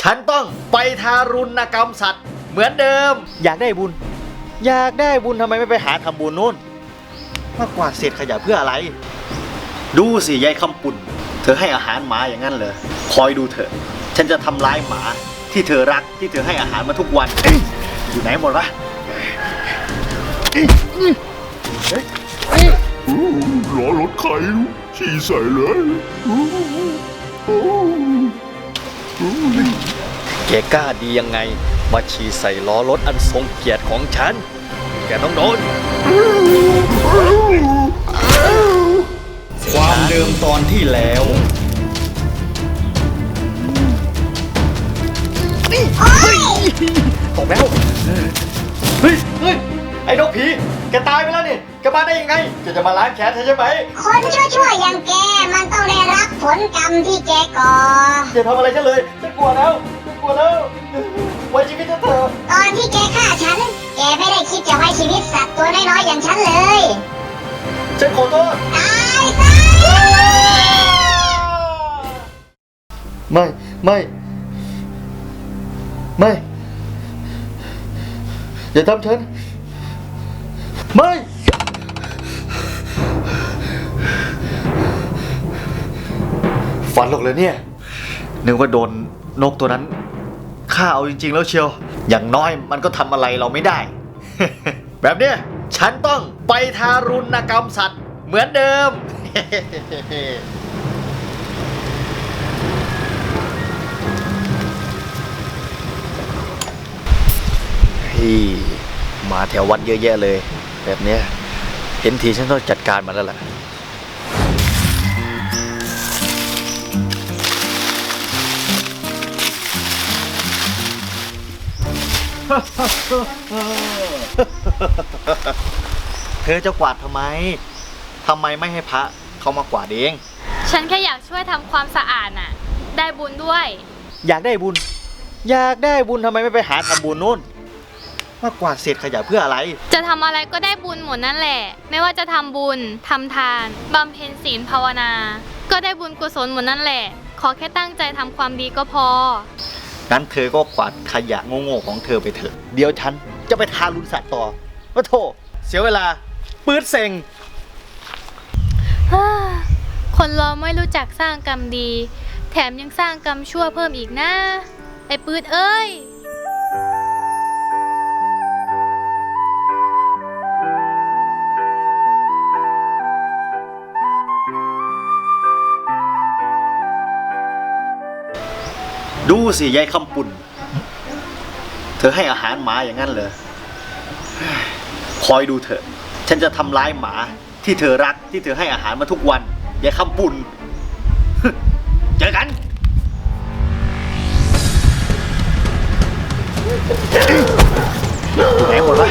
ฉันต้องไปทารุณกรรมสัตว์ เหมือนเดิม อยากได้บุญ อยากได้บุญทำไมไม่ไปหาทำบุญนู่น มากกว่าเศษขยะเพื่ออะไร ดูสิยายคำปุ่น เธอให้อาหารหมาอย่างนั้นเหรอคอยดูเถอะ ฉันจะทำร้ายหมาที่เธอรักที่เธอให้อาหารมาทุกวันเอ้ยอยู่ไหนหมดวะล้อรถใครฉี่ใส่เลย แกกล้าดียังไง มาฉี่ใส่ล้อรถอันทรงเกียรติของฉัน แกต้องโดน ความเดิมตอนที่แล้วตกแล้ว เฮ้ย เฮ้ย ไอ้นกผี แกตายไปแล้วนี่ แกมาได้ยังไง แกจะมาล้างแค้นฉันใช่ไหม คนชั่วๆอย่างแก มันต้องได้รับผลกรรมที่แกก่ออย่าทำอะไรฉันเลยฉัน กลัวแล้วฉันกลัวแล้วไว้ชีวิตฉันเถอะตอนที่แกฆ่าฉัน แกไม่ได้คิดจะไว้ชีวิตสัตว์ตัวน้อยๆอย่างฉันเลย ฉันขอโทษตายซะไม่ไม่ ไม่ อย่าทำฉัน ไม่ ฝันหรอกเลยเนี่ยนึกว่าโดน นกตัวนั้นฆ่าเอาจริง ๆ แล้วเชียว อย่างน้อยมันก็ทำอะไรเราไม่ได้ แบบเนี้ยฉันต้องไปทารุณกรรมสัตว์เหมือนเดิม พี่มาแถววัดเยอะแยะเลย แบบเนี้ยเห็นทีฉันต้องจัดการมันแล้วแหละ เธอจะกวาดทำไมทำไมไม่ให้พระเขามากวาดเอง ฉันแค่อยากช่วยทำความสะอาดน่ะ ได้บุญด้วย อยากได้บุญ อยากได้บุญทำไมไม่ไปหาทำบุญนู่นมากกวาดเศษขยะเพื่ออะไร จะทำอะไรก็ได้บุญหมดนั่นแหละ ไม่ว่าจะทำบุญทำทานบำเพ็ญศีลภาวนา ก็ได้บุญกุศลหมดนั่นแหละ ขอแค่ตั้งใจทำความดีก็พอ งั้นเธอก็กวาดขยะโง่ๆของเธอไปเถอะ เดี๋ยวฉันจะไปทารุณสัตว์ต่อว่าโทเสียเวลาปืดเซ็ง ฮ่าคนเราไม่รู้จักสร้างกรรมดี แถมยังสร้างกรรมชั่วเพิ่มอีกนะ ไอ้ปืดเอ้ย สิยายคำปุ่น เธอให้อาหารหมาอย่างนั้นเหรอคอยดูเถอะ ฉันจะทำร้ายหมาที่เธอรักที่เธอให้อาหารมาทุกวันยายคำปุ่น เจอกันไหนหมดวะ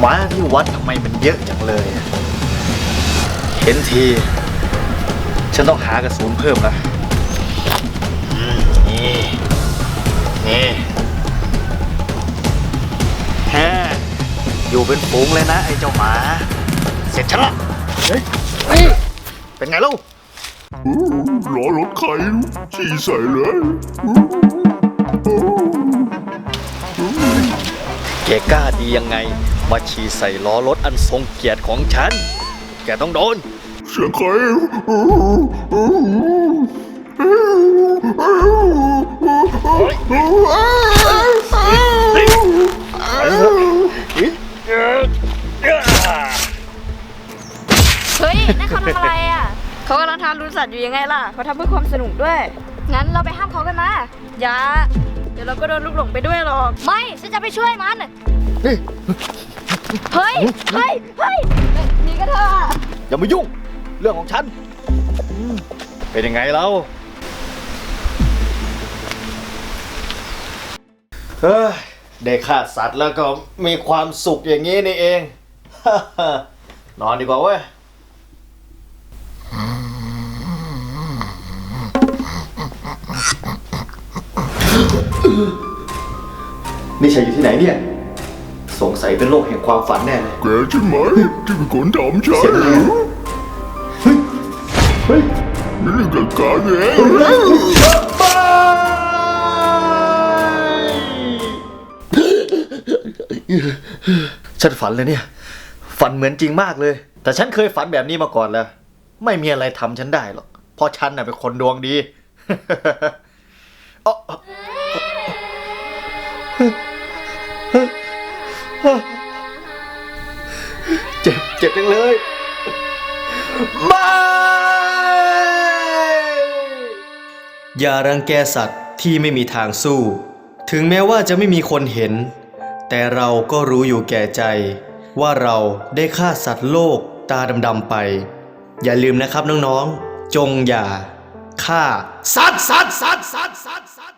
หมาที่วัดทำไมมันเยอะจังเลย เห็นที ฉันต้องหากระสุนเพิ่มละอืมนี่นี่แฮอยู่เป็นฝูงเลยนะ ไอ้เจ้าหมา เสร็จฉันละเฮ้ยเฮ้ยเป็นไงลูกล้อรถใครฉี่ใส่เลยแกกล้าดียังไง มาฉี่ใส่ล้อรถอันทรงเกียรติของฉัน แกต้องโดน เสียงใครเฮ้ยนั่นเขาทำอะไรอะ เขากำลังทารุณสัตว์อยู่ยังไงล่ะ เขาทำเพื่อความสนุกด้วย งั้นเราไปห้ามเขากันมาอย่า เดี๋ยวเราก็โดนลูกหลงไปด้วยหรอก ไม่ฉันจะไปช่วยมัน เฮ้ย เฮ้ย เฮ้ยเฮ้ยหนีกันเถอะ อย่ามายุ่ง เรื่องของฉันอืมเป็นยังไงเราเฮ้ยได้ฆ่าสัตว์แล้วก็มีความสุขอย่างนี้นี่เอง นอนดีกว่าเว้ย นี่ฉันอยู่ที่ไหนเนี่ย สงสัยเป็นโรคแห่งความฝันแน่เลย แกใช่ไหมที่เป็นคนทำฉัเสียนงอะไรเฮ้ย เฮ้ยไหนเป็นเรื่องกับกาเองฉันฝันเลยเนี่ย ฝันเหมือนจริงมากเลย แต่ฉันเคยฝันแบบนี้มาก่อนแล้ว ไม่มีอะไรทำฉันได้หรอกเพราะฉันน่ะเป็นคนดวงดีอ๊ะเจ็บเจ็บจังเลยม่ อย่ารังแกสัตว์ที่ไม่มีทางสู้ ถึงแม้ว่าจะไม่มีคนเห็น แต่เราก็รู้อยู่แก่ใจ ว่าเราได้ฆ่าสัตว์โลกตาดำๆไป อย่าลืมนะครับน้องๆ จงอย่าฆ่าสัตว์สัตว์สัตว์สัตว์สัตว์